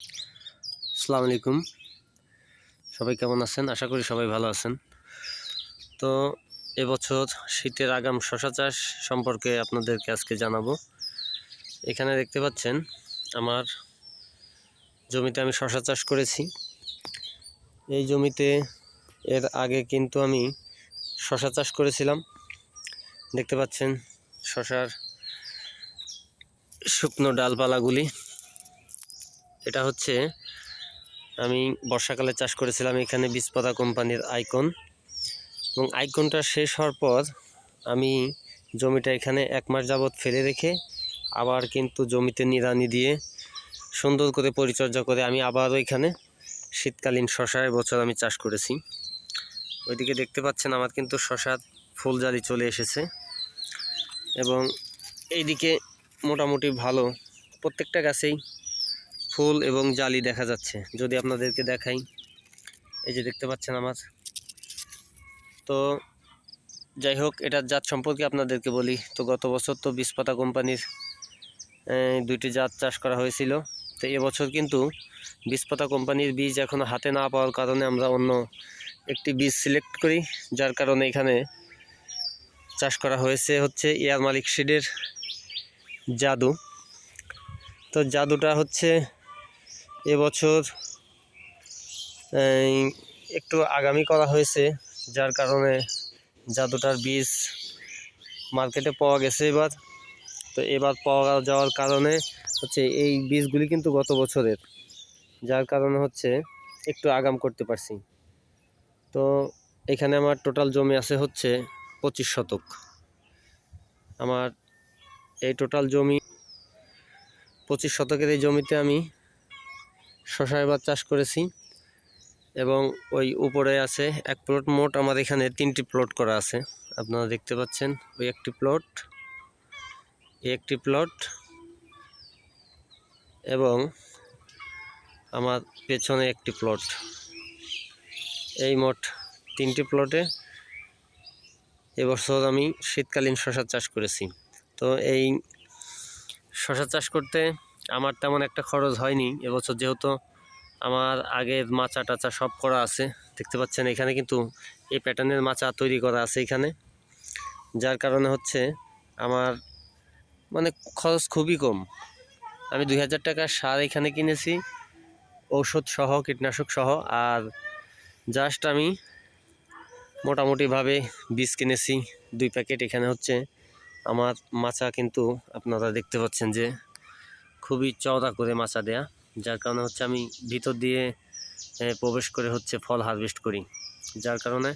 আসসালামু আলাইকুম। সবাই কেমন আছেন? আশা করি সবাই ভালো আছেন। তো এবছর শীতের আগাম শশা চাষ সম্পর্কে আপনাদেরকে আজকে জানাব। এখানে দেখতে পাচ্ছেন, আমার জমিতে আমি শশা চাষ করেছি। এই জমিতে এর আগে কিন্তু আমি শশা চাষ করেছিলাম। দেখতে পাচ্ছেন, শশার শুকনো ডালপালাগুলি এটা হচ্ছে, আমি বর্ষাকালে চাষ করেছিলাম এখানে বীজপাতা কোম্পানির আইকন। এবং আইকনটা শেষ হওয়ার পর আমি জমিটা এখানে এক মাস যাবৎ ফেলে রেখে আবার কিন্তু জমিতে নিড়ানি দিয়ে সুন্দর করে পরিচর্যা করে আমি আবারও এখানে শীতকালীন শশা বছর আমি চাষ করেছি। ওইদিকে দেখতে পাচ্ছেন আমার কিন্তু শশার ফুলজালি চলে এসেছে। এবং এইদিকে মোটামুটি ভালো, প্রত্যেকটা গাছেই ফুল এবং জালি দেখা যাচ্ছে। যদি আপনাদেরকে দেখাই, এই যে দেখতে পাচ্ছেন আমার। তো যাই হোক, এটার জাত সম্পর্কে আপনাদেরকে বলি। তো গত বছর তো বিষপাতা কোম্পানির দুইটি জাত চাষ করা হয়েছিল। তো এবছর কিন্তু বিষপাতা কোম্পানির বীজ এখনও হাতে না পাওয়ার কারণে আমরা অন্য একটি বীজ সিলেক্ট করি। যার কারণে এখানে চাষ করা হয়েছে হচ্ছে এয়ার মালিক সিডের জাদু। তো জাদুটা হচ্ছে এবছর একটু আগামী করা হয়েছে, যার কারণে জাদুটার বীজ মার্কেটে পাওয়া গেছে এবার। তো এবার পাওয়া যাওয়ার কারণে হচ্ছে এই বীজগুলি কিন্তু গত বছরের, যার কারণে হচ্ছে একটু আগাম করতে পারছি। তো এখানে আমার টোটাল জমি আছে হচ্ছে পঁচিশ শতক। আমার এই টোটাল জমি, পঁচিশ শতকের এই জমিতে আমি শশা এবার চাষ করেছি এবং ওই উপরে আছে এক প্লট। মোট আমার এখানে তিনটি প্লট করা আছে। আপনারা দেখতে পাচ্ছেন ওই একটি প্লট একটি প্লট এবং আমার পেছনে একটি প্লট। এই মোট তিনটি প্লটে এবছর আমি শীতকালীন শশা চাষ করেছি। তো এই শশা চাষ করতে আমার তেমন একটা খরচ হয়নি। এবছর যেহেতু আমার আগের মাচা টাচা সব করা আছে। দেখতে পাচ্ছেন এখানে কিন্তু এই প্যাটার্নের মাচা তৈরি করা আছে এখানে। যার কারণে হচ্ছে আমার মানে খরচ খুবই কম। আমি দুই হাজার টাকার সার এখানে কিনেছি। ঔষধ সহ, কীটনাশক সহ, আর জাস্ট আমি মোটামুটিভাবে বীজ কিনেছি। দুই প্যাকেট এখানে হচ্ছে। আমার মাচা কিন্তু আপনারা দেখতে পাচ্ছেন যে খুবই চওড়া করে মাচা দেয়া। যার কারণে হচ্ছে আমি ভিতর দিয়ে প্রবেশ করে হচ্ছে ফল হারভেস্ট করি। যার কারণে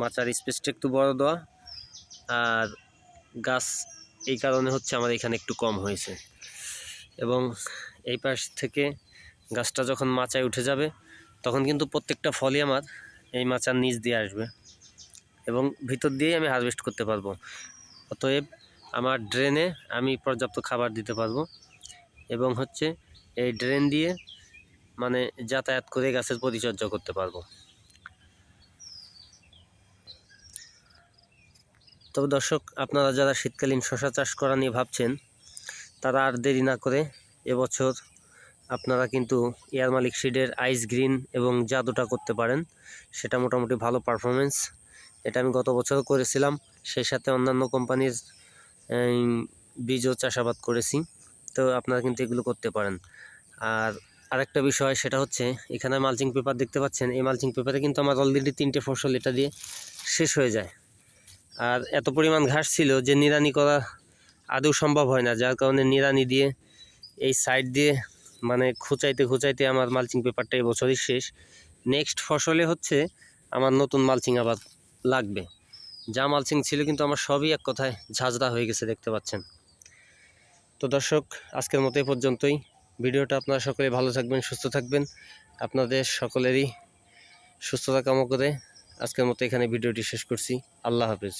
মাচার স্পেসটা একটু বড় দেওয়া আর গাছ এই কারণে হচ্ছে আমার এখানে একটু কম হয়েছে। এবং এই পাশ থেকে গাছটা যখন মাচায় উঠে যাবে, তখন কিন্তু প্রত্যেকটা ফলই আমার এই মাচার নিচ দিয়ে আসবে। এবং ভিতর দিয়েই আমি হারভেস্ট করতে পারব। অতএব আমার ড্রেনে আমি পর্যাপ্ত খাবার দিতে পারব। এবং হচ্ছে এই ড্রেন দিয়ে মানে যাতায়াত করে গাছের পরিচর্যা করতে পারব। তবে দর্শক, আপনারা যারা শীতকালীন শশা চাষ করা নিয়ে ভাবছেন, তারা আর দেরি না করে এবছর আপনারা কিন্তু এয়ার মালিক সিডের আইস গ্রিন এবং জাদুটা করতে পারেন। সেটা মোটামুটি ভালো পারফরমেন্স এটা আমি গত বছর করেছিলাম। সেই সাথে অন্যান্য কোম্পানির বীজও চাষাবাদ করেছি। তো আপনারা কিন্তু এগুলো করতে পারেন। আর আরেকটা বিষয় সেটা হচ্ছে, এখানে মালচিং পেপার দেখতে পাচ্ছেন, এই মালচিং পেপারে কিন্তু আমার অলরেডি তিনটে ফসল এটা দিয়ে শেষ হয়ে যায়। আর এত পরিমাণ ঘাস ছিল যে নিড়ানি করা আদৌ সম্ভব হয় না, যার কারণে নিড়ানি দিয়ে এই সাইড দিয়ে মানে খুঁচাইতে খুঁচাইতে আমার মালচিং পেপারটা এই বছরই শেষ। নেক্সট ফসলে হচ্ছে আমার নতুন মালচিং আবার লাগবে। যা মালচিং ছিল কিন্তু আমার সবই এক কথায় ঝাঁঝরা হয়ে গেছে দেখতে পাচ্ছেন। তো দর্শক, আজকের মতো এই পর্যন্তই। ভিডিওটা আপনারা সকলে ভালো থাকবেন, সুস্থ থাকবেন। আপনাদের সকলেরই সুস্থতা কামনা করে আজকের মতো এখানে ভিডিওটি শেষ করছি। আল্লাহ হাফেজ।